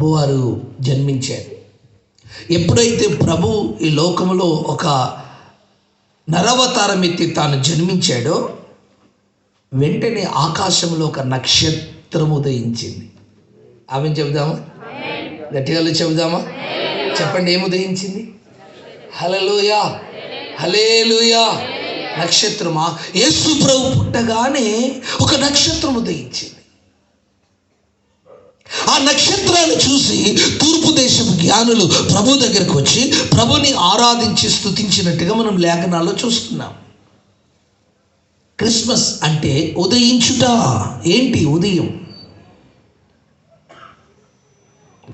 ప్రభువారు జన్మించారు. ఎప్పుడైతే ప్రభు ఈ లోకములో ఒక నరవతారం ఎత్తి తాను జన్మించాడో వెంటనే ఆకాశంలో ఒక నక్షత్రం ఉదయించింది. ఆమె చెబుదామా? గట్టిగా చెబుదామా? చెప్పండి ఏమి ఉదయించింది? Hallelujah hallelujah నక్షత్రమా? యేసు ప్రభు పుట్టగానే ఒక నక్షత్రం ఉదయించింది. నక్షత్రాలు చూసి తూర్పు దేశపు జ్ఞానులు ప్రభు దగ్గరకు వచ్చి ప్రభుని ఆరాధించి స్థుతించినట్టుగా మనం లేఖనాల్లో చూస్తున్నాం. క్రిస్మస్ అంటే ఉదయించుట. ఏంటి ఉదయం?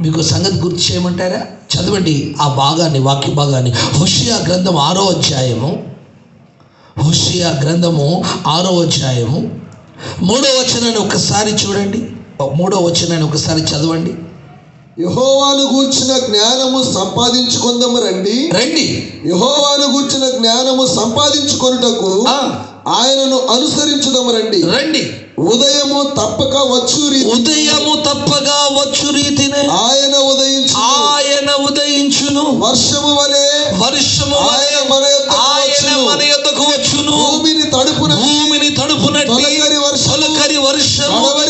మీకు సంగతి గుర్తు చేయమంటారా? చదవండి ఆ భాగాన్ని వాక్య భాగాన్ని. హుషియా గ్రంథం ఆరో అధ్యాయము. హుషియా గ్రంథము ఆరో అధ్యాయము. మూడో వచనాన్ని ఒకసారి చూడండి. మూడో వచనాన్ని ఒకసారి చదవండి. యహోవాను గూర్చిన జ్ఞానము సంపాదించుకుందాము రండి. రండి. యహోవాను గూర్చిన జ్ఞానము సంపాదించుకొనుటకు ఆయనను అనుసరించుదాము రండి. రండి. ఉదయము తప్పక వచ్చు రీతి ఉదయము తప్పగా వచ్చు రీతినే. ఆయన ఉదయించు ఆయన ఉదయించును. వర్షము వలె వర్షము ఆయన మన ఆయన వచ్చును. మన యొద్దకు వచ్చును. భూమిని తడుపున భూమిని తడుపునట్టి వర్షము, వర్షము.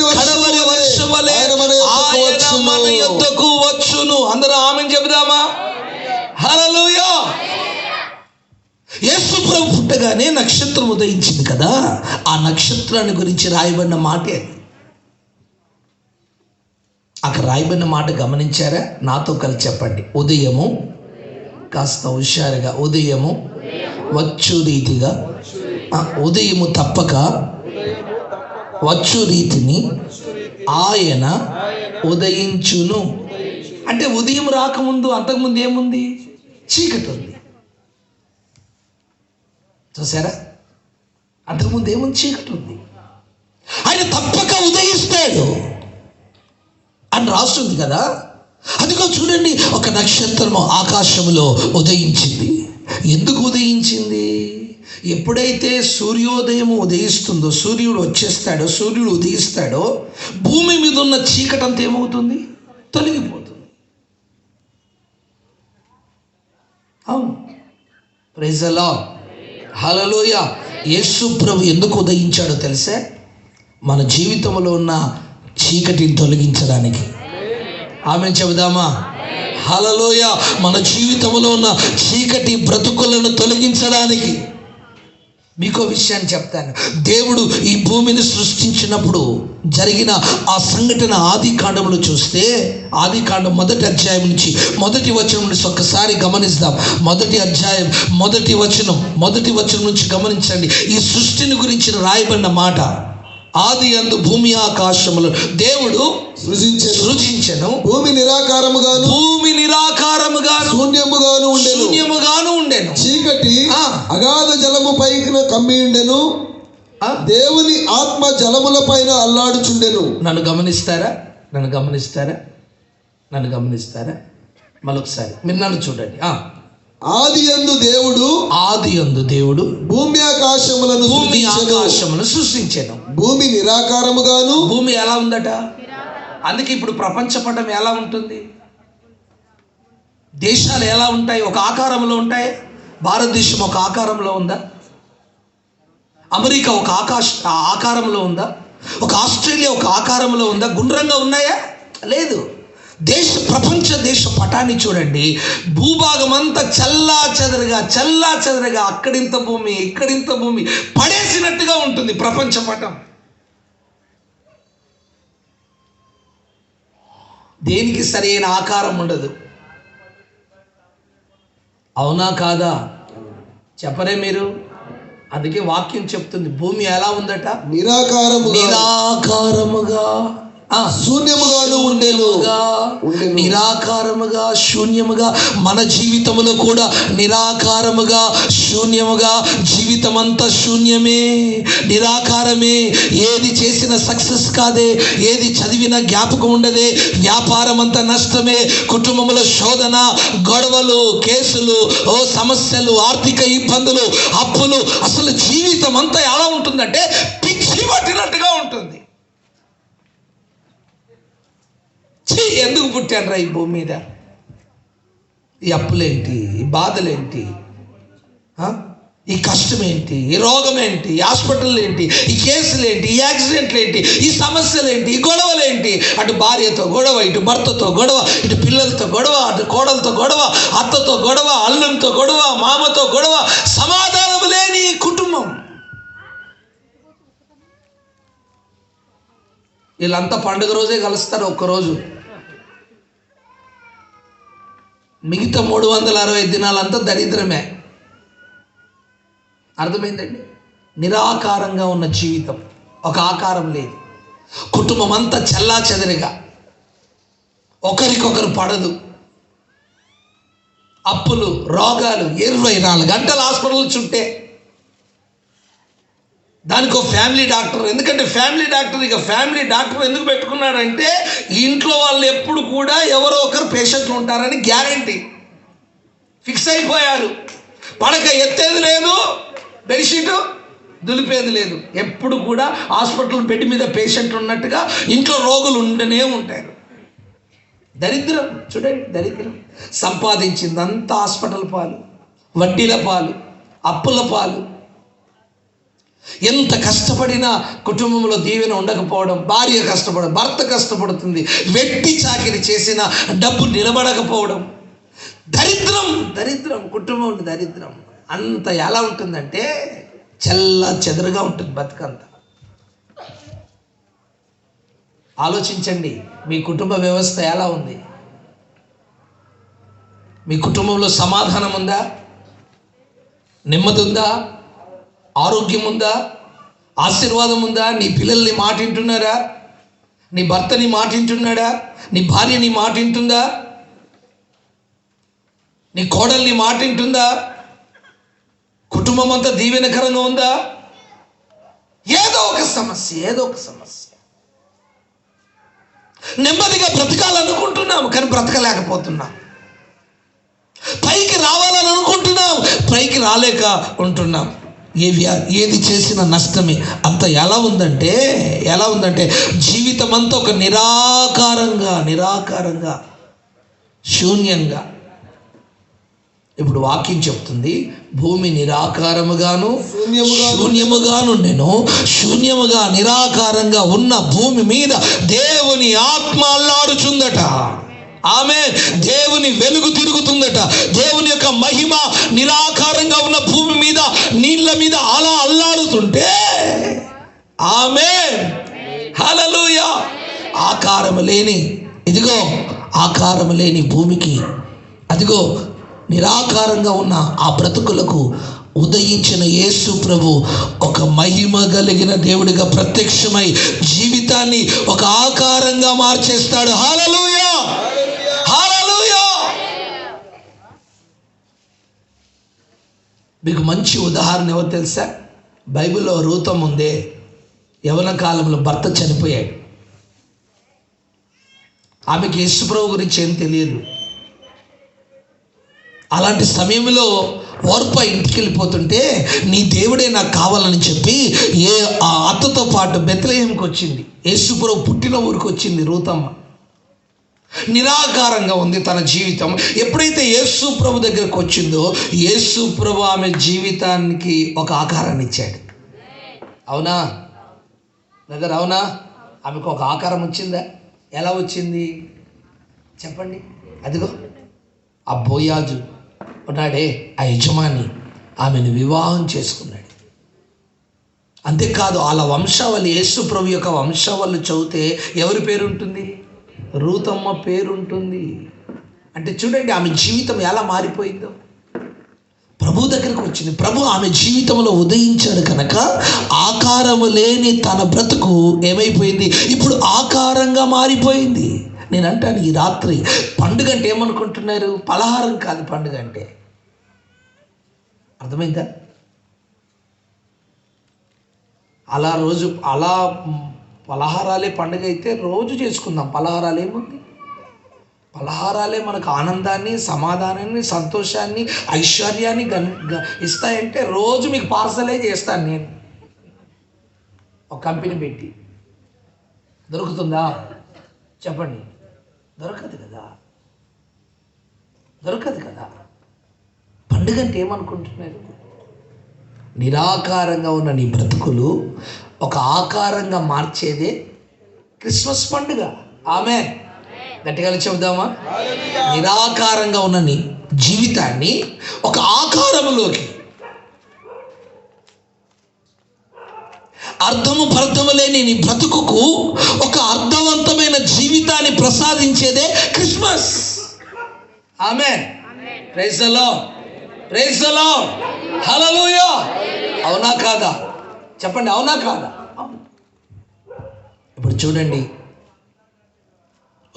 ప్రభు నక్షత్రం ఉదయించింది కదా ఆ నక్షత్రాన్ని గురించి రాయబడిన మాటే. అక్కడ రాయబడిన మాట గమనించారా? నాతో కలిసి చెప్పండి. ఉదయము కాస్త హుషారుగా ఉదయము వచ్చు రీతిగా ఉదయము తప్పక వచ్చు రీతిని ఆయన ఉదయించును. అంటే ఉదయం రాకముందు అంతకుముందు ఏముంది? చీకటి ఉంది. చూసారా అంతకుముందు ఏముంది చీకటి ఉంది. ఆయన తప్పక ఉదయిస్తాడు. అని రాస్తుంది కదా? అదిగో చూడండి ఒక నక్షత్రము ఆకాశంలో ఉదయించింది. ఎందుకు ఉదయించింది? ఎప్పుడైతే సూర్యోదయం ఉదయిస్తుందో సూర్యుడు వచ్చేస్తాడో సూర్యుడు ఉదయిస్తాడో భూమి మీద ఉన్న చీకటంతా ఏమవుతుంది? తొలగిపోతుంది. అవును. అలా హలలోయ యేసు ప్రభు ఎందుకు ఉదయించాడో తెలుసా? మన జీవితంలో ఉన్న చీకటిని తొలగించడానికి. ఆమె చెబుదామా? హలలోయ మన జీవితంలో ఉన్న చీకటి బ్రతుకులను తొలగించడానికి. మీకో విషయాన్ని చెప్తాను. దేవుడు ఈ భూమిని సృష్టించినప్పుడు జరిగిన ఆ సంఘటన ఆది కాండంలో చూస్తే ఆది కాండం మొదటి అధ్యాయం నుంచి మొదటి వచనం నుంచి ఒక్కసారి గమనిస్తాం. మొదటి అధ్యాయం మొదటి వచనం మొదటి వచనం నుంచి గమనించండి. ఈ సృష్టిని గురించి రాయబడిన మాట ఆది అందు భూమి ఆకాశములు దేవుడు సృజించెను. సృజించను. భూమి నిరాకారముగాను భూమి నిరాకారముగాను శూన్యముగాను ఉండెను. శూన్యముగాను ఉండెను. చీకటి. అగాధ జలము పైకిన కమ్మి ఉండెను? దేవుని ఆత్మ జలముల పైన అల్లాడుచుండెను. నన్ను గమనిస్తారా? నన్ను గమనిస్తారా? నన్ను గమనిస్తారా? మరొకసారి. మీరు నన్ను చూడండి. ఆ. ఆది యందు దేవుడు ఆది అందు దేవుడు భూమి ఆకాశములను భూమి. ఆకాశమును సృష్టించాను. భూమి నిరాకారముగాను భూమి ఎలా ఉందట? అందుకే ఇప్పుడు ప్రపంచ పటం ఎలా ఉంటుంది? దేశాలు ఎలా ఉంటాయి? ఒక ఆకారంలో ఉంటాయి. భారతదేశం ఒక ఆకారంలో ఉందా? అమెరికా ఒక ఆకాశ ఆ ఆకారంలో ఉందా? ఒక ఆస్ట్రేలియా ఒక ఆకారంలో ఉందా? గుండ్రంగా ఉన్నాయా? లేదు. దేశ ప్రపంచ దేశ పటాన్ని చూడండి. భూభాగం అంతా చల్లా చెదరగా చల్లా చెదరగా అక్కడింత భూమి ఇక్కడింత భూమి పడేసినట్టుగా ఉంటుంది ప్రపంచ పటం. దేనికి సరైన ఆకారం ఉండదు. అవునా కాదా? చెప్పరే మీరు. అందుకే వాక్యం చెప్తుంది. భూమి ఎలా ఉందట? నిరాకారముగా. నిరాకారముగా. ఆ, శూన్యముగాను ఉండెను. నిరాకారముగా శూన్యముగా మన జీవితములో కూడా నిరాకారముగా శూన్యముగా జీవితం అంతా శూన్యమే నిరాకారమే ఏది చేసిన సక్సెస్ కాదే ఏది చదివిన జ్ఞాపకం ఉండదే వ్యాపారం అంతా నష్టమే కుటుంబంలో శోధన గొడవలు కేసులు ఓ సమస్యలు ఆర్థిక ఇబ్బందులు అప్పులు అసలు జీవితం అంతా ఎలా ఉంటుందంటే పిచ్చి పట్టినట్టుగా ఉంటుంది ఛీ! ఎందుకు పుట్టానరా ఈ భూమి మీద? ఈ అప్పులేంటి? ఈ బాధలేంటి? ఈ కష్టం ఏంటి ఈ రోగం ఏంటి ఈ హాస్పిటల్ ఏంటి ఈ కేసులు ఏంటి ఈ యాక్సిడెంట్లు ఏంటి ఈ సమస్యలు ఏంటి ఈ గొడవలు ఏంటి అటు భార్యతో గొడవ ఇటు భర్తతో గొడవ ఇటు పిల్లలతో గొడవ అటు కోడలతో గొడవ అత్తతో గొడవ అల్లంతో గొడవ మామతో గొడవ సమాధానం లేని కుటుంబం. వీళ్ళంతా పండుగ రోజే కలుస్తారు ఒక్కరోజు. మిగతా మూడు వందల అరవై దినాలంతా దరిద్రమే. అర్థమైందండి? నిరాకారంగా ఉన్న జీవితం ఒక ఆకారం లేదు. కుటుంబం అంతా చల్లా చెదరిగా ఒకరికొకరు పడదు. అప్పులు రోగాలు ఇరవై నాలుగు గంటల హాస్పిటల్ చుట్టే. దానికో ఫ్యామిలీ డాక్టర్. ఎందుకంటే ఫ్యామిలీ డాక్టర్ ఇక ఫ్యామిలీ డాక్టర్ ఎందుకు పెట్టుకున్నాడంటే ఇంట్లో వాళ్ళు ఎప్పుడు కూడా ఎవరో ఒకరు పేషెంట్లు ఉంటారని గ్యారంటీ. ఫిక్స్ అయిపోయారు. పడక ఎత్తేది లేదు బెడ్షీట్ దులిపేది లేదు. ఎప్పుడు కూడా హాస్పిటల్ బెడ్ మీద పేషెంట్ ఉన్నట్టుగా ఇంట్లో రోగులు ఉండనే ఉంటారు. దరిద్రం. చూడండి దరిద్రం. సంపాదించిందంతా హాస్పిటల్ పాలు వడ్డీల పాలు అప్పుల పాలు ఎంత కష్టపడినా కుటుంబంలో దీవెన ఉండకపోవడం భార్య కష్టపడడం భర్త కష్టపడుతుంది వెట్టి చాకిరి చేసిన డబ్బు నిలబడకపోవడం. దరిద్రం దరిద్రం కుటుంబం దరిద్రం. అంత ఎలా ఉంటుందంటే చల్ల చెదరుగా ఉంటుంది బతుకంత. ఆలోచించండి మీ కుటుంబ వ్యవస్థ ఎలా ఉంది? మీ కుటుంబంలో సమాధానం ఉందా? నెమ్మది ఉందా? ఆరోగ్యం ఉందా? ఆశీర్వాదం ఉందా? నీ పిల్లల్ని మాటింటున్నారా? నీ భర్తని మాటింటున్నాడా? నీ భార్యని మాటింటుందా? నీ కోడల్ని మాటింటుందా? కుటుంబం అంతా దీవెనకరంగా ఉందా? ఏదో ఒక సమస్య ఏదో ఒక సమస్య. నెమ్మదిగా బ్రతకాలనుకుంటున్నాం కానీ బ్రతకలేకపోతున్నాం. పైకి రావాలని అనుకుంటున్నాం పైకి రాలేక ఉంటున్నాం. ఏ వ్యా ఏది చేసిన నష్టమే. అంత ఎలా ఉందంటే ఎలా ఉందంటే జీవితం అంతా ఒక నిరాకారంగా నిరాకారంగా శూన్యంగా. ఇప్పుడు వాక్యం చెప్తుంది భూమి నిరాకారముగాను శూన్యముగాను. శూన్యముగాను నేను శూన్యముగా నిరాకారంగా ఉన్న భూమి మీద దేవుని ఆత్మ అల్లాడుచుందట. ఆమె దేవుని వెలుగు తిరుగుతుందట. దేవుని యొక్క మహిమ నిరాకారంగా ఉన్న భూమి మీద నీళ్ళ మీద అలా అల్లాడుతుంటే ఆమె హలలుయ ఆకారము లేని ఇదిగో ఆకారము లేని భూమికి అదిగో నిరాకారంగా ఉన్న ఆ బ్రతుకులకు ఉదయించిన యేసు ప్రభు ఒక మహిమ కలిగిన దేవుడిగా ప్రత్యక్షమై జీవితాన్ని ఒక ఆకారంగా మార్చేస్తాడు. హాలలోయ మీకు మంచి ఉదాహరణ ఎవరు తెలుసా? బైబిల్లో రూతం ఉందే యవన కాలంలో భర్త చనిపోయాడు. ఆమెకి యేసుప్రభు గురించి ఏం తెలియదు. అలాంటి సమయంలో ఓర్ప ఇంటికి వెళ్ళిపోతుంటే నీ దేవుడే నాకు కావాలని చెప్పి ఏ ఆ అత్తతో పాటు బెత్లహేంకి వచ్చింది. యేసుప్రభు పుట్టిన ఊరికి వచ్చింది రూతమ్మ. నిరాకారంగా ఉంది తన జీవితం. ఎప్పుడైతే యేసు ప్రభు దగ్గరకు వచ్చిందో యేసు ప్రభు ఆమె జీవితానికి ఒక ఆకారాన్ని ఇచ్చాడు. అవునా? బ్రదర్ అవునా? ఆమెకు ఒక ఆకారం వచ్చిందా? ఎలా వచ్చింది? చెప్పండి. అదిగో. ఆ బోయాజు ఉన్నాడే ఆ యజమాని ఆమెను వివాహం చేసుకున్నాడు. అంతేకాదు వాళ్ళ వంశావళి యేసు ప్రభు యొక్క వంశావళి చదివితే ఎవరి పేరు ఉంటుంది? రూతమ్మ పేరుంటుంది. అంటే చూడండి ఆమె జీవితం ఎలా మారిపోయిందో. ప్రభు దగ్గరకు వచ్చింది. ప్రభు ఆమె జీవితంలో ఉదయించాడు కనుక ఆకారము లేని తన బ్రతుకు ఏమైపోయింది? ఇప్పుడు ఆకారంగా మారిపోయింది. నేను అంటాను ఈ రాత్రి పండుగ అంటే ఏమనుకుంటున్నారు? పలహారం కాదు పండుగ అంటే. అర్థమైందా? అలా రోజు అలా పలహారాలే పండుగ అయితే రోజు చేసుకుందాం. పలహారాలు ఏముంది? పలహారాలే మనకు ఆనందాన్ని సమాధానాన్ని సంతోషాన్ని ఐశ్వర్యాన్ని గన్ గ- ఇస్తాయంటే రోజు మీకు పార్సలే చేస్తాను నేను. ఒక కంపెనీ పెట్టి. దొరుకుతుందా? చెప్పండి. దొరకదు కదా? దొరకదు కదా? పండుగ అంటే ఏమనుకుంటున్నారు? నిరాకారంగా ఉన్న నీ బ్రతుకులు ఒక ఆకారంగా మార్చేదే క్రిస్మస్ పండుగ. ఆమె గట్టిగా చెబుదామా? నిరాకారంగా ఉన్న నీ జీవితాన్ని ఒక ఆకారములోకి అర్థము పర్థము లేని నీ బ్రతుకుకు ఒక అర్థవంతమైన జీవితాన్ని ప్రసాదించేదే క్రిస్మస్. ఆమె ప్రైజలో ప్రైజలో హలలుయా అవునా కాదా? చెప్పండి అవునా కాదా? ఇప్పుడు చూడండి.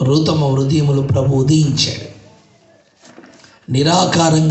ఋతమ హృదయములు ప్రభు ఉదయించాడు. నిరాకారంగా